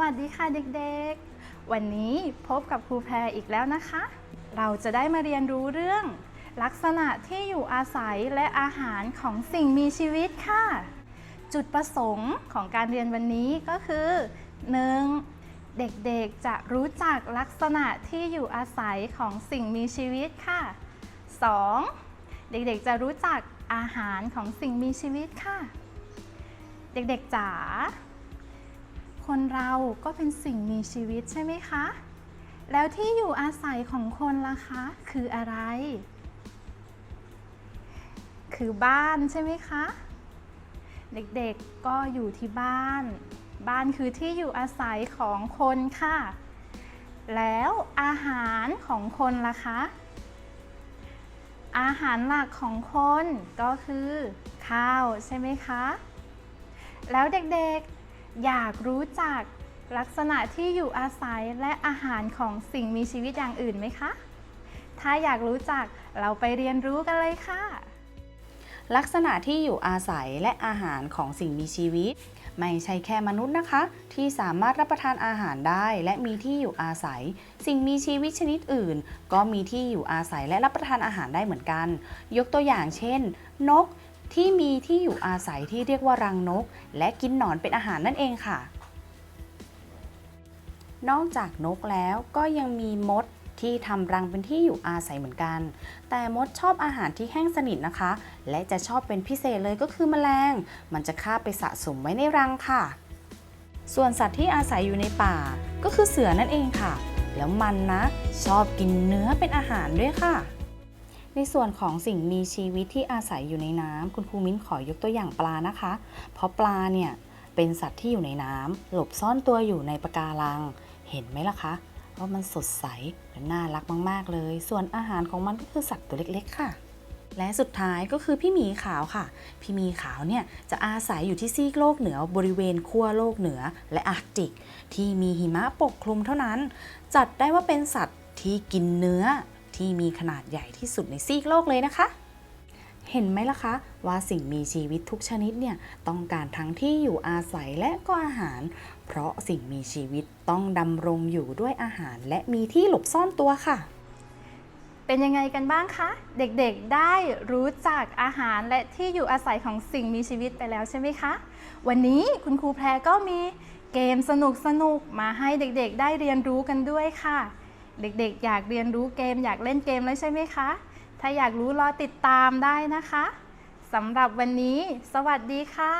วัสดีค่ะเด็กๆ วันนี้พบกับครูแพรอีกแล้วนะคะ เราจะได้มาเรียนรู้เรื่อง ลักษณะที่อยู่อาศัยและอาหารของสิ่งมีชีวิตค่ะ จุดประสงค์ของการเรียนวันนี้ก็คือ 1. เด็กๆจะรู้จักลักษณะที่อยู่อาศัยของสิ่งมีชีวิตค่ะ 2. เด็กๆจะรู้จักอาหารของสิ่งมีชีวิตค่ะ เด็กๆจ๋า คนเราก็เป็นสิ่งมีชีวิตใช่ไหมคะ แล้วที่อยู่อาศัยของคนล่ะคะ คืออะไร คือบ้านใช่ไหมคะ เด็กๆก็อยู่ที่บ้าน บ้านคือที่อยู่อาศัยของคนค่ะ แล้วอาหารของคนล่ะคะ อาหารหลักของคนก็คือข้าวใช่ไหมคะ แล้วเด็กๆ อยากรู้จักลักษณะที่อยู่อาศัยและอาหารของสิ่งมีชีวิตอย่างอื่นไหมคะ ถ้าอยากรู้จักเราไปเรียนรู้กันเลยค่ะ ลักษณะที่อยู่อาศัยและอาหารของสิ่งมีชีวิต ไม่ใช่แค่มนุษย์นะคะ ที่สามารถรับประทานอาหารได้และมีที่อยู่อาศัย สิ่งมีชีวิตชนิดอื่น ก็มีที่อยู่อาศัยและรับประทานอาหารได้เหมือนกัน ยกตัวอย่างเช่น นก ที่มีที่อยู่อาศัยที่เรียกว่ารังนก และกินหนอนเป็นอาหารนั่นเองค่ะ นอกจากนกแล้วก็ยังมีมดที่ทำรังเป็นที่อยู่อาศัยเหมือนกัน แต่มดชอบอาหารที่แห้งสนิทนะคะ และจะชอบเป็นพิเศษเลยก็คือแมลง มันจะคาบไปสะสมไว้ในรังค่ะ ส่วนสัตว์ที่อาศัยอยู่ในป่า ก็คือเสือนั่นเองค่ะ แล้วมันนะ ชอบกินเนื้อเป็นอาหารด้วยค่ะ ในส่วนของสิ่งมีชีวิตที่อาศัยอยู่ในน้ำคุณครูมิ้นขอยกตัวอย่างปลานะคะ เพราะปลาเนี่ยเป็นสัตว์ที่อยู่ในน้ำหลบซ่อนตัวอยู่ในปะการัง เห็นไหมล่ะคะว่ามันสดใสและน่ารักมาก ๆ เลย ส่วนอาหารของมันก็คือสัตว์ตัวเล็ก ๆ ค่ะ และสุดท้ายก็คือพี่หมีขาวค่ะ พี่หมีขาวเนี่ยจะอาศัยอยู่ที่ซีกโลกเหนือบริเวณขั้วโลกเหนือและอาร์กติก ที่มีหิมะปกคลุมเท่านั้น จัดได้ว่าเป็นสัตว์ที่กินเนื้อ ที่มีขนาดใหญ่ที่สุดในซีกโลกเลยนะคะ เห็นไหมล่ะคะ ว่าสิ่งมีชีวิตทุกชนิดเนี่ยต้องการทั้งที่อยู่อาศัยและก็อาหาร เพราะสิ่งมีชีวิตต้องดำรงอยู่ด้วยอาหารและมีที่หลบซ่อนตัวค่ะเป็นยังไงกันบ้างคะ เด็กๆได้รู้จักอาหารและที่อยู่อาศัยของสิ่งมีชีวิตไปแล้วใช่ไหมคะ วันนี้คุณครูแพรก็มีเกมสนุกๆ มาให้เด็กๆ ได้เรียนรู้กันด้วยค่ะ เด็กๆ อยากเรียนรู้เกม อยากเล่นเกมแล้วใช่ไหมคะ ถ้าอยากรู้รอติดตามได้นะคะสำหรับวันนี้ สวัสดีค่ะ